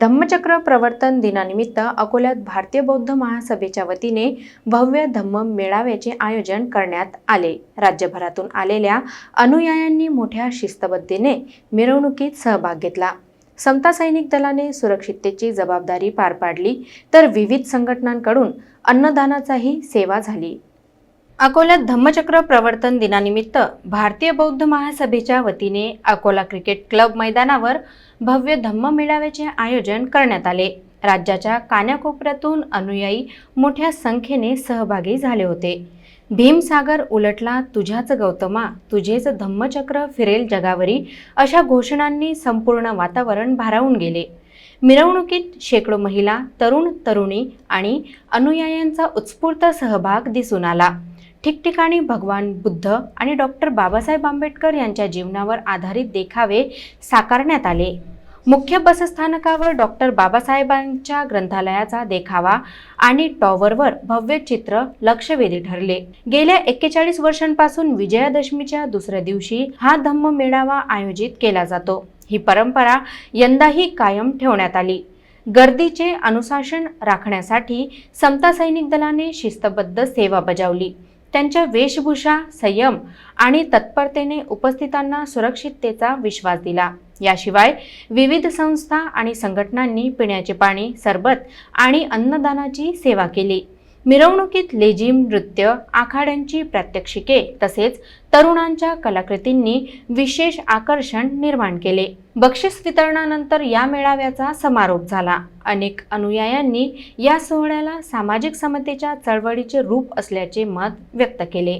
धम्मचक्र प्रवर्तन दिनानिमित्त अकोल्यात भारतीय बौद्ध महासभेच्या वतीने भव्य धम्म मेळाव्याचे आयोजन करण्यात आले. राज्यभरातून आलेल्या अनुयायांनी मोठ्या शिस्तबद्धीने मिरवणुकीत सहभाग घेतला. समता सैनिक दलाने सुरक्षिततेची जबाबदारी पार पाडली तर विविध संघटनांकडून अन्नदानाचाही सेवा झाली. अकोल्यात धम्मचक्र प्रवर्तन दिनानिमित्त भारतीय बौद्ध महासभेच्या वतीने अकोला क्रिकेट क्लब मैदानावर भव्य धम्म मेळाव्याचे आयोजन करण्यात आले. राज्याच्या कान्याकोपऱ्यातून अनुयायी मोठ्या संख्येने सहभागी झाले होते. भीमसागर उलटला तुझ्याच गौतमा तुझेच धम्मचक्र फिरेल जगावरी अशा घोषणांनी संपूर्ण वातावरण भारावून गेले. मिरवणुकीत शेकडो महिला तरुण तरुणी आणि अनुयायांचा उत्स्फूर्त सहभाग दिसून आला. ठिकठिकाणी भगवान बुद्ध आणि डॉक्टर बाबासाहेब आंबेडकर यांच्या जीवनावर आधारित देखावे साकारण्यात आले. मुख्य बसस्थानकावर डॉक्टर बाबासाहेबांच्या ग्रंथालयाचा देखावा आणि टॉवरवर भव्य चित्र लक्षवेधी ठरले. गेल्या एक्केचाळीस वर्षांपासून विजयादशमीच्या दुसऱ्या दिवशी हा धम्म मेळावा आयोजित केला जातो. ही परंपरा यंदाही कायम ठेवण्यात आली. गर्दीचे अनुशासन राखण्यासाठी समता सैनिक दलाने शिस्तबद्ध सेवा बजावली. त्यांच्या वेशभूषा संयम आणि तत्परतेने उपस्थितांना सुरक्षिततेचा विश्वास दिला. याशिवाय विविध संस्था आणि संघटनांनी पिण्याचे पाणी सरबत आणि अन्नदानाची सेवा केली. मिरवणुकीत लेझिम नृत्य आखाड्यांची प्रात्यक्षिके तसेच तरुणांच्या कलाकृतींनी विशेष आकर्षण निर्माण केले. बक्षीस वितरणानंतर या मेळाव्याचा समारोप झाला. अनेक अनुयायांनी या सोहळ्याला सामाजिक समतेच्या चळवळीचे रूप असल्याचे मत व्यक्त केले.